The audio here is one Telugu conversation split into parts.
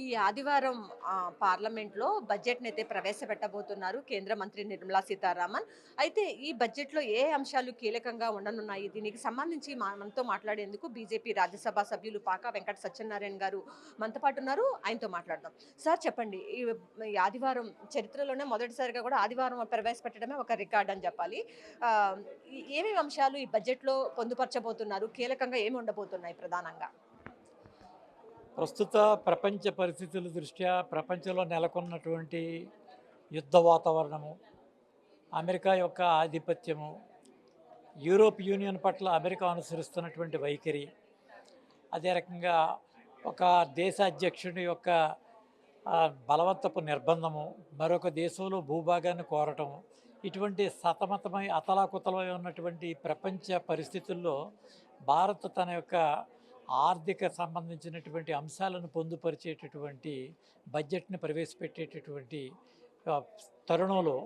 ఈ ఆదివారం పార్లమెంట్లో బడ్జెట్ని అయితే ప్రవేశపెట్టబోతున్నారు కేంద్ర మంత్రి నిర్మలా సీతారామన్. అయితే ఈ బడ్జెట్లో ఏ అంశాలు కీలకంగా ఉండనున్నాయి? దీనికి సంబంధించి మనతో మాట్లాడేందుకు బీజేపీ రాజ్యసభ సభ్యులు పాక వెంకట సత్యనారాయణ గారు మనతో పాటు ఉన్నారు. ఆయనతో మాట్లాడదాం. సార్ చెప్పండి. ఈ ఆదివారం చరిత్రలోనే మొదటిసారిగా కూడా ఆదివారం ప్రవేశపెట్టడమే ఒక రికార్డ్ అని చెప్పాలి. ఏమేమి అంశాలు ఈ బడ్జెట్లో పొందుపరచబోతున్నారు? కీలకంగా ఏమి ఉండబోతున్నాయి ప్రధానంగా? ప్రస్తుత ప్రపంచ పరిస్థితుల దృష్ట్యా ప్రపంచంలో నెలకొన్నటువంటి యుద్ధ వాతావరణము అమెరికా యొక్క ఆధిపత్యము యూరోప్ యూనియన్ పట్ల అమెరికా అనుసరిస్తున్నటువంటి వైఖరి అదే రకంగా ఒక దేశ అధ్యక్షుడి యొక్క బలవంతపు నిర్బంధము మరొక దేశంలో భూభాగాన్ని కోరటం ఇటువంటి సతమతమై అతలాకుతలమై ఉన్నటువంటి ప్రపంచ పరిస్థితుల్లో భారత్ తన యొక్క ఆర్థిక సంబంధించినటువంటి అంశాలను పొందుపరిచేటటువంటి బడ్జెట్ని ప్రవేశపెట్టేటటువంటి తరుణంలో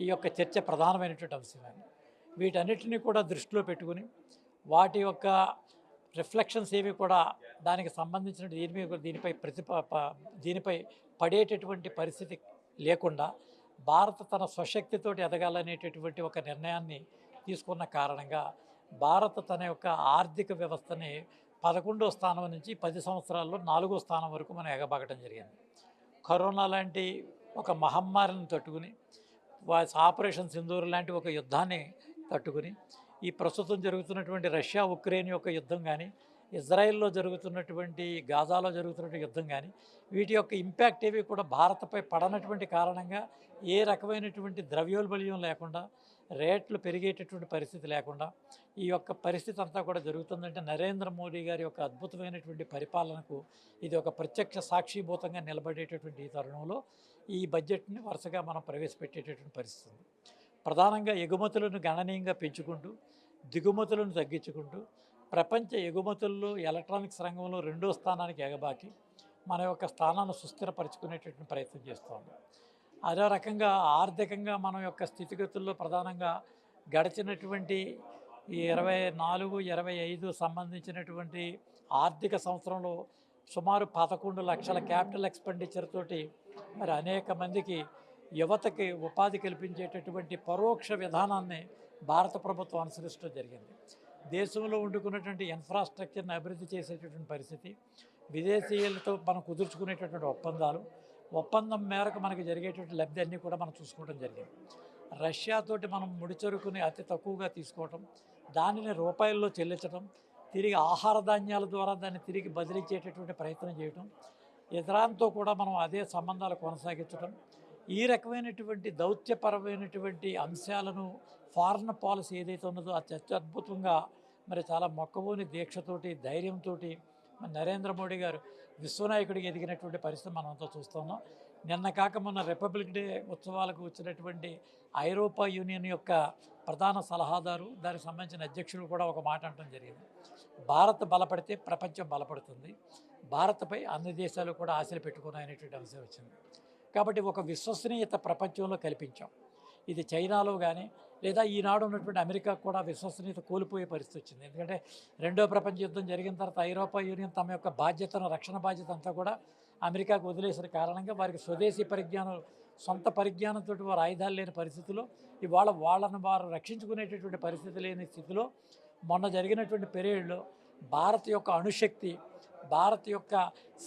ఈ యొక్క చర్చ ప్రధానమైనటువంటి అంశమే వీటన్నిటిని కూడా దృష్టిలో పెట్టుకుని వాటి యొక్క రిఫ్లెక్షన్స్ ఏవి కూడా దానికి సంబంధించిన దీని మీద దీనిపై ప్రతిప దీనిపై పడేటటువంటి పరిస్థితి లేకుండా భారత్ తన స్వశక్తితోటి ఎదగాలనేటటువంటి ఒక నిర్ణయాన్ని తీసుకున్న కారణంగా భారత్ తన యొక్క ఆర్థిక వ్యవస్థని పదకొండో స్థానం నుంచి పది సంవత్సరాల్లో నాలుగో స్థానం వరకు మనం ఎగబాగటం జరిగింది. కరోనా లాంటి ఒక మహమ్మారిని తట్టుకుని ఆపరేషన్ సింధూర్ లాంటి ఒక యుద్ధాన్ని తట్టుకుని ఈ ప్రస్తుతం జరుగుతున్నటువంటి రష్యా ఉక్రెయిన్ యొక్క యుద్ధం కానీ ఇజ్రాయెల్లో జరుగుతున్నటువంటి గాజాలో జరుగుతున్నటువంటి యుద్ధం కానీ వీటి యొక్క ఇంపాక్ట్ ఏవి కూడా భారత్పై పడనటువంటి కారణంగా ఏ రకమైనటువంటి ద్రవ్యోల్బల్యం లేకుండా రేట్లు పెరిగేటటువంటి పరిస్థితి లేకుండా ఈ యొక్క పరిస్థితి అంతా కూడా జరుగుతుందంటే నరేంద్ర మోడీ గారి యొక్క అద్భుతమైనటువంటి పరిపాలనకు ఇది ఒక ప్రత్యక్ష సాక్షిభూతంగా నిలబడేటటువంటి ఈ తరుణంలో ఈ బడ్జెట్ని వరుసగా మనం ప్రవేశపెట్టేటటువంటి పరిస్థితి ప్రధానంగా ఎగుమతులను గణనీయంగా పెంచుకుంటూ దిగుమతులను తగ్గించుకుంటూ ప్రపంచ ఎగుమతుల్లో ఎలక్ట్రానిక్స్ రంగంలో రెండో స్థానానికి ఎగబాకి మన యొక్క స్థానాన్ని సుస్థిరపరచుకునేటటువంటి ప్రయత్నం చేస్తోంది అదే రకంగా ఆర్థికంగా మన యొక్క స్థితిగతుల్లో ప్రధానంగా గడిచినటువంటి ఈ ఇరవై నాలుగు ఇరవై ఐదు సంబంధించినటువంటి ఆర్థిక సంవత్సరంలో సుమారు పదకొండు లక్షల క్యాపిటల్ ఎక్స్పెండిచర్ తోటి మరి అనేక మందికి యువతకి ఉపాధి కల్పించేటటువంటి పరోక్ష విధానాన్ని భారత ప్రభుత్వం అనుసరించడం జరిగింది. దేశంలో ఉండుకున్నటువంటి ఇన్ఫ్రాస్ట్రక్చర్ని అభివృద్ధి చేసేటటువంటి పరిస్థితి విదేశీయులతో మనం కుదుర్చుకునేటటువంటి ఒప్పందాలు ఒప్పందం మేరకు మనకి జరిగేటువంటి లబ్ధి అన్నీ కూడా మనం చూసుకోవడం జరిగింది. రష్యాతోటి మనం ముడిచరుకుని అతి తక్కువగా తీసుకోవటం దానిని రూపాయల్లో చెల్లించడం తిరిగి ఆహార ధాన్యాల ద్వారా దాన్ని తిరిగి బదిలీ ప్రయత్నం చేయటం ఇతరాంతో కూడా మనం అదే సంబంధాలు కొనసాగించడం ఈ రకమైనటువంటి దౌత్యపరమైనటువంటి అంశాలను ఫారిన్ పాలసీ ఏదైతే ఉన్నదో అది అత్యద్భుతంగా మరి చాలా మొక్కవోని దీక్షతోటి ధైర్యంతో నరేంద్ర మోడీ గారు విశ్వనాయకుడికి ఎదిగినటువంటి పరిస్థితి మనం అంతా చూస్తున్నాం. నిన్న కాక మొన్న రిపబ్లిక్ డే ఉత్సవాలకు వచ్చినటువంటి ఐరోపా యూనియన్ యొక్క ప్రధాన సలహాదారు దానికి సంబంధించిన అధ్యక్షుడు కూడా ఒక మాట అనడం జరిగింది. భారత్ బలపడితే ప్రపంచం బలపడుతుంది. భారత్పై అన్ని దేశాలు కూడా ఆశలు పెట్టుకున్నాయనేటువంటి అంశం వచ్చింది. కాబట్టి ఒక విశ్వసనీయత ప్రపంచంలో కల్పించాం. ఇది చైనాలో కానీ లేదా ఈనాడు ఉన్నటువంటి అమెరికా కూడా విశ్వసనీయత కోల్పోయే పరిస్థితి వచ్చింది. ఎందుకంటే రెండో ప్రపంచ యుద్ధం జరిగిన తర్వాత ఐరోపా యూనియన్ తమ యొక్క బాధ్యతను రక్షణ బాధ్యత అంతా కూడా అమెరికాకు వదిలేసిన కారణంగా వారికి స్వదేశీ పరిజ్ఞానం సొంత పరిజ్ఞానంతో వారు ఆయుధాలు లేని పరిస్థితిలో ఇవాళ వాళ్ళను వారు రక్షించుకునేటటువంటి పరిస్థితి లేని స్థితిలో మొన్న జరిగినటువంటి పెరేడ్లో భారత్ యొక్క అణుశక్తి భారత్ యొక్క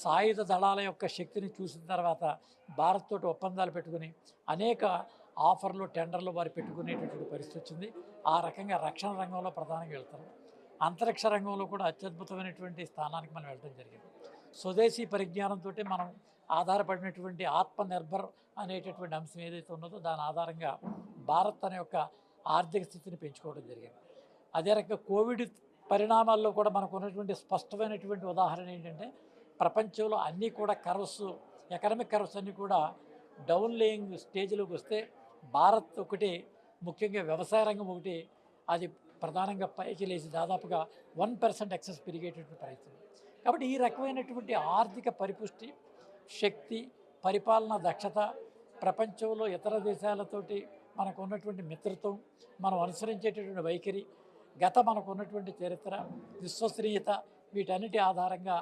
సాయుధ దళాల యొక్క శక్తిని చూసిన తర్వాత భారత్ తోటి ఒప్పందాలు పెట్టుకుని అనేక ఆఫర్లు టెండర్లు వారు పెట్టుకునేటటువంటి పరిస్థితి వచ్చింది ఆ రకంగా రక్షణ రంగంలో ప్రధానంగా వెళ్తారు. అంతరిక్ష రంగంలో కూడా అత్యద్భుతమైనటువంటి స్థానానికి మనం వెళ్ళడం జరిగింది. స్వదేశీ పరిజ్ఞానంతో మనం ఆధారపడినటువంటి ఆత్మనిర్భర్ అనేటటువంటి అంశం ఏదైతే ఉన్నదో దాని ఆధారంగా భారత్ అనే యొక్క ఆర్థిక స్థితిని పెంచుకోవడం జరిగింది. అదే రకంగా కోవిడ్ పరిణామాల్లో కూడా మనకు ఉన్నటువంటి స్పష్టమైనటువంటి ఉదాహరణ ఏంటంటే ప్రపంచంలో అన్నీ కూడా కర్వ్స్ ఎకనమిక్ కర్వ్స్ అన్నీ కూడా డౌన్ లేయింగ్ స్టేజ్లోకి వస్తే భారత్ ఒకటి ముఖ్యంగా వ్యవసాయ రంగం ఒకటి అది ప్రధానంగా పైకి లేచి దాదాపుగా వన్ పర్సెంట్ ఎక్సెస్ పెరిగేటటువంటి ప్రయత్నం. కాబట్టి ఈ రకమైనటువంటి ఆర్థిక పరిపుష్టి శక్తి పరిపాలన దక్షత ప్రపంచంలో ఇతర దేశాలతోటి మనకు ఉన్నటువంటి మిత్రత్వం మనం అనుసరించేటటువంటి వైఖరి గత మనకు ఉన్నటువంటి చరిత్ర విశ్వసనీయత వీటన్నిటి ఆధారంగా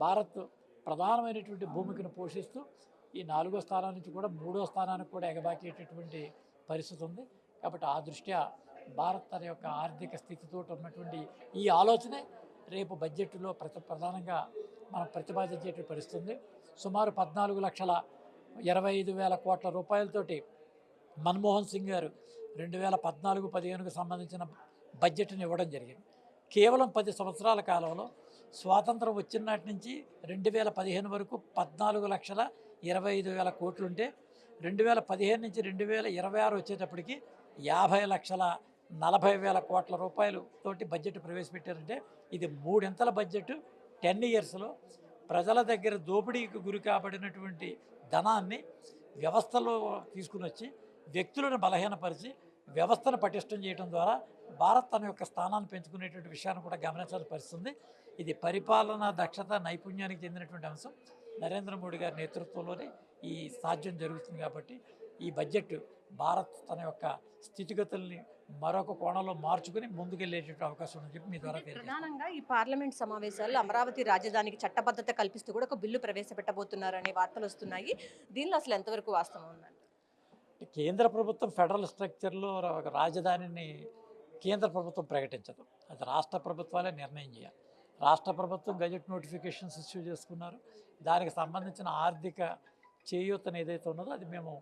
భారత్ ప్రధానమైనటువంటి భూమికను పోషిస్తూ ఈ నాలుగో స్థానం నుంచి కూడా మూడో స్థానానికి కూడా ఎగబాకేటటువంటి పరిస్థితి ఉంది. కాబట్టి ఆ దృష్ట్యా భారత్ తన యొక్క ఆర్థిక స్థితితో ఉన్నటువంటి ఈ ఆలోచనే రేపు బడ్జెట్లో ప్రతి ప్రధానంగా మనం ప్రతిపాదించేట పరిస్థితుంది సుమారు పద్నాలుగు లక్షల ఇరవై ఐదు వేల కోట్ల రూపాయలతోటి మన్మోహన్ సింగ్ గారు రెండు వేల పద్నాలుగు పదిహేనుకు సంబంధించిన బడ్జెట్ని ఇవ్వడం జరిగింది. కేవలం పది సంవత్సరాల కాలంలో స్వాతంత్రం వచ్చిన నాటి నుంచి రెండు వేల పదిహేను వరకు పద్నాలుగు లక్షల ఇరవై ఐదు వేల కోట్లుంటే రెండు వేల పదిహేను నుంచి రెండు వేల ఇరవై ఆరు వచ్చేటప్పటికి యాభై లక్షల నలభై వేల కోట్ల రూపాయలు తోటి బడ్జెట్ ప్రవేశపెట్టారంటే ఇది మూడింతల బడ్జెట్ టెన్ ఇయర్స్లో. ప్రజల దగ్గర దోపిడీకి గురి కాబడినటువంటి ధనాన్ని వ్యవస్థలో తీసుకుని వచ్చి వ్యక్తులను బలహీనపరిచి వ్యవస్థను పటిష్టం చేయడం ద్వారా భారత్ తన యొక్క స్థానాన్ని పెంచుకునేటువంటి విషయాన్ని కూడా గమనించాల్సి పరిస్థితుంది. ఇది పరిపాలన దక్షత నైపుణ్యానికి చెందినటువంటి అంశం. నరేంద్ర మోడీ గారి నేతృత్వంలోనే ఈ సాధ్యం జరుగుతుంది కాబట్టి ఈ బడ్జెట్ భారత్ తన యొక్క స్థితిగతుల్ని మరొక కోణంలో మార్చుకుని ముందుకెళ్ళేటువంటి అవకాశం ఉందని చెప్పి మీ ద్వారా ప్రధానంగా ఈ పార్లమెంట్ సమావేశాల్లో అమరావతి రాజధానికి చట్టబద్ధత కల్పిస్తూ కూడా ఒక బిల్లు ప్రవేశపెట్టబోతున్నారనే వార్తలు వస్తున్నాయి. దీనిలో అసలు ఎంతవరకు వాస్తవం ఉందండి? కేంద్ర ప్రభుత్వం ఫెడరల్ స్ట్రక్చర్లో ఒక రాజధానిని కేంద్ర ప్రభుత్వం ప్రకటించదు. అది రాష్ట్ర ప్రభుత్వాలే నిర్ణయం చేయాలి. రాష్ట్ర ప్రభుత్వం గజెట్ నోటిఫికేషన్స్ ఇష్యూ చేసుకున్నారు. దానికి సంబంధించిన ఆర్థిక చేయూతను ఏదైతే ఉన్నదో అది మేము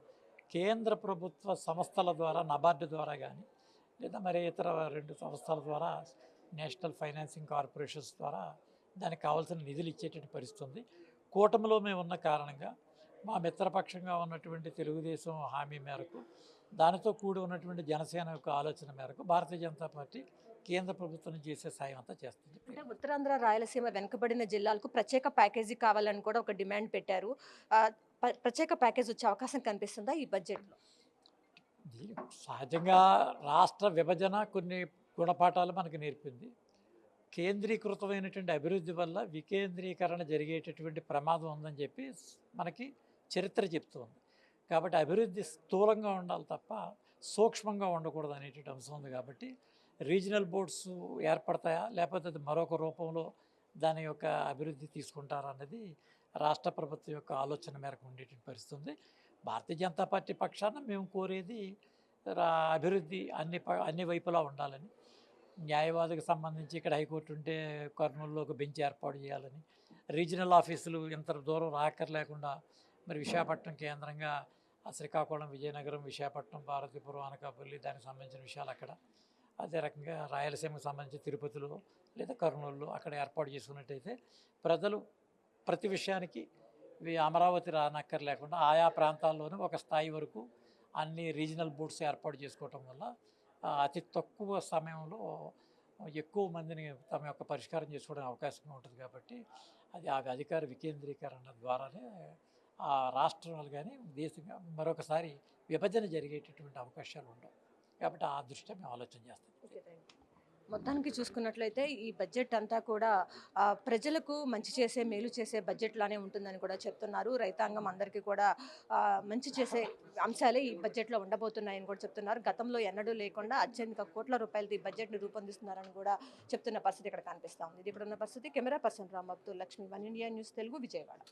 కేంద్ర ప్రభుత్వ సంస్థల ద్వారా నబార్డు ద్వారా కానీ లేదా మరి ఇతర రెండు సంస్థల ద్వారా నేషనల్ ఫైనాన్సింగ్ కార్పొరేషన్స్ ద్వారా దానికి కావాల్సిన నిధులు ఇచ్చేటువంటి పరిస్థితుంది. కూటమిలో మేము ఉన్న కారణంగా మా మిత్రపక్షంగా ఉన్నటువంటి తెలుగుదేశం హామీ మేరకు దానితో కూడి ఉన్నటువంటి జనసేన యొక్క ఆలోచన మేరకు భారతీయ జనతా పార్టీ కేంద్ర ప్రభుత్వం చేసే సాయం అంతా చేస్తుంది. అంటే ఉత్తరాంధ్ర రాయలసీమ వెనుకబడిన జిల్లాలకు ప్రత్యేక ప్యాకేజీ కావాలని కూడా ఒక డిమాండ్ పెట్టారు. ప్రత్యేక ప్యాకేజ్ వచ్చే అవకాశం కనిపిస్తుందా ఈ బడ్జెట్లో? సహజంగా రాష్ట్ర విభజన కొన్ని గుణపాఠాలు మనకు నేర్పింది. కేంద్రీకృతమైనటువంటి అభివృద్ధి వల్ల వికేంద్రీకరణ జరిగేటటువంటి ప్రమాదం ఉందని చెప్పి మనకి చరిత్ర చెప్తుంది కాబట్టి అభివృద్ధి స్థూలంగా ఉండాలి తప్ప సూక్ష్మంగా ఉండకూడదు అనేటువంటి అంశం ఉంది కాబట్టి రీజనల్ బోర్డ్స్ ఏర్పడతాయా? లేకపోతే అది మరొక రూపంలో దాని యొక్క అభివృద్ధి తీసుకుంటారా అనేది రాష్ట్ర ప్రభుత్వం యొక్క ఆలోచన మేరకు ఉండేటువంటి పరిస్థితి ఉంది భారతీయ జనతా పార్టీ పక్షాన మేము కోరేది రా అభివృద్ధి అన్ని అన్ని వైపులా ఉండాలని. న్యాయవాదికి సంబంధించి ఇక్కడ హైకోర్టు ఉంటే కర్నూలులో ఒక బెంచ్ ఏర్పాటు చేయాలని. రీజనల్ ఆఫీసులు ఇంత దూరం రాకర్లేకుండా మరి విశాఖపట్నం కేంద్రంగా శ్రీకాకుళం విజయనగరం విశాఖపట్నం భారతీపురం అనకాపల్లి దానికి సంబంధించిన విషయాలు అక్కడ అదే రకంగా రాయలసీమకు సంబంధించి తిరుపతిలో లేదా కర్నూలులో అక్కడ ఏర్పాటు చేసుకున్నట్టయితే ప్రజలు ప్రతి విషయానికి ఇవి అమరావతి రానక్కర్ లేకుండా ఆయా ప్రాంతాల్లోనే ఒక స్థాయి వరకు అన్ని రీజనల్ బోర్డ్స్ ఏర్పాటు చేసుకోవటం వల్ల అతి తక్కువ సమయంలో ఎక్కువ మందిని తమ యొక్క పరిష్కారం చేసుకోవడం అవకాశం ఉంటుంది కాబట్టి అది ఆ అధికార వికేంద్రీకరణ ద్వారానే ఆ రాష్ట్రాలు కానీ దేశంగా మరొకసారి విభజన జరిగేటటువంటి అవకాశాలు ఉండవు. కాబట్టి ఆ దృష్ట్యా మేము ఆలోచన చేస్తాం. మొత్తానికి చూసుకున్నట్లయితే ఈ బడ్జెట్ అంతా కూడా ప్రజలకు మంచి చేసే మేలు చేసే బడ్జెట్ లానే ఉంటుందని కూడా చెప్తున్నారు. రైతాంగం అందరికీ కూడా మంచి చేసే అంశాలే ఈ బడ్జెట్లో ఉండబోతున్నాయని కూడా చెప్తున్నారు. గతంలో ఎన్నడూ లేకుండా అత్యధిక కోట్ల రూపాయలతో ఈ బడ్జెట్ని రూపొందిస్తున్నారని కూడా చెప్తున్న పరిస్థితి ఇక్కడ కనిపిస్తూ ఉంది. ఇది ఇప్పుడున్న పరిస్థితి. Camera person రాంబాబుతో Lakshmi one India news Telugu Vijayawada.